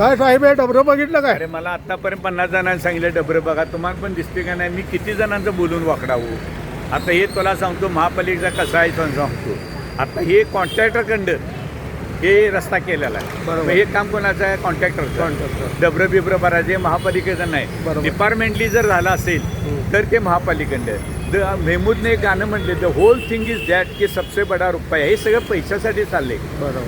काय साहेब हे डबरं बघितलं काय? अरे मला आतापर्यंत पन्नास जणांनी सांगितलं डबरं बघा तुम्हाला पण दिसते का नाही? मी किती जणांचं बोलून वाकडावू आता हे तुला सांगतो महापालिकेचा कसा आहे तो सांगतो. आता हे कॉन्ट्रॅक्टरकडं हे रस्ता केलेला आहे. मग हे काम कोणाचं आहे? कॉन्ट्रॅक्टरचं Contractor. डबरं बिबरं भरायचे महापालिकेचं नाही. डिपार्टमेंटली जर झालं असेल तर ते महापालिकेकडं द मेहमूदने एक गाणं म्हटले the whole thing is that की सबसे बडा रुपया. हे सगळं पैशासाठी चालले.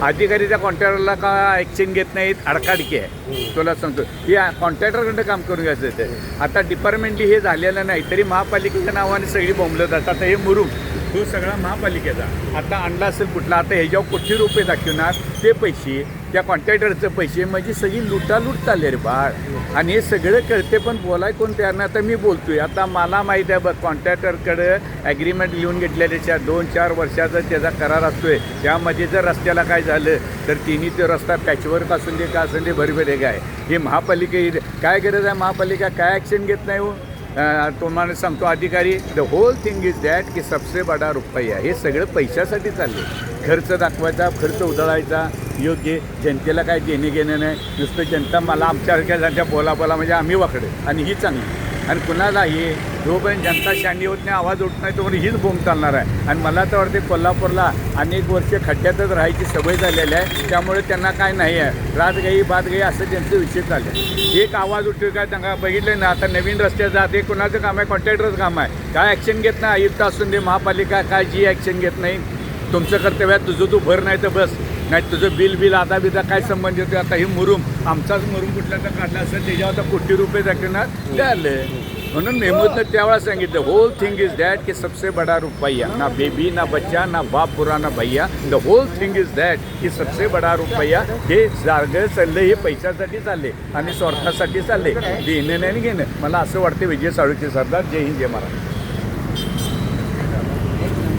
अधिकारी त्या कॉन्ट्रॅक्टरला का ॲक्शन घेत नाहीत? अडकाडकी आहे. तुला सांगतो. हे कॉन्ट्रॅक्टरकडनं काम करून घ्यायचं ते. आता डिपार्टमेंटली हे झालेलं नाही तरी महापालिकेच्या नावाने सगळी बोंबलं जातात. आता हे मुरुम. तो सगळा महापालिकेचा. आता आणला असेल कुठला आता ह्याच्यावर कोटी रुपये दाखवणार ते पैसे त्या कॉन्ट्रॅक्टरचे पैसे म्हणजे सगळी लुटालूट चालले रे बाळ. आणि हे सगळं कळते पण बोलाय कोण तयार नाही. आता मी बोलतोय आता मला माहीत आहे बघ कॉन्ट्रॅक्टरकडं ॲग्रीमेंट लिहून घेतलेल्या दोन चार वर्षाचा त्याचा करार असतोय. त्यामध्ये जर रस्त्याला काय झालं तर तिन्ही ते रस्ता पॅचवर्क असून दे का असून दे भरभरे काय. हे महापालिके काय गरज आहे महापालिका? काय ॲक्शन घेत नाही हो? तुम्हाला सांगतो अधिकारी the whole thing is that की सबसे बडा रुपया. हे सगळं पैशासाठी चालले खर्च दाखवायचा खर्च उधळायचा योग्य जनतेला काय देणे घेणं नाही. नुसतं जनता मला आमच्यासारख्या जनता बोला बोला म्हणजे आम्ही वाकडे. आणि ही चांगली. आणि कुणालाही जोपर्यंत जनता शांडी होत नाही आवाज उठत नाही तोपर्यंत हीच बोंब चालणार आहे. आणि मला तर वाटते कोल्हापूरला अनेक वर्ष खड्ड्यातच राहायची सवय झालेली आहे. त्यामुळे त्यांना काय नाही आहे. रातगाई बातगाई असं त्यांचं विषय चालले एक आवाज उठतो काय त्यांना बघितले ना. आता नवीन रस्ते जात. हे कुणाचं काम आहे? कॉन्ट्रॅक्टरचं काम आहे. काय ॲक्शन घेत नाही? आयुक्त असून दे महापालिका काय जी ॲक्शन घेत नाही? तुमचं कर्तव्य आहे, तुझं तू भर नाही तर बस. नाही तुझं बिल बिल आता बिदा काय संबंध येतो आता ही मुरुम आमचाच मुरुम कुठल्याचा काढला असेल त्याच्यावर आता कोटी रुपये दाखवणार. झालं. म्हणून मेहमूदनं त्यावेळा सांगितलं होल थिंग इज दॅट की सबसे बडा रुपया ना बेबी ना बच्चा ना बाप पुरा ना भैया. The whole thing is that की सबसे बडा रुपया हे जाग चाललं हे पैशासाठी चालले आणि स्वार्थासाठी चालले देणं नाही घेणं. मला असं वाटतं विजय साळुके सरदार. जय हिंद जय महाराज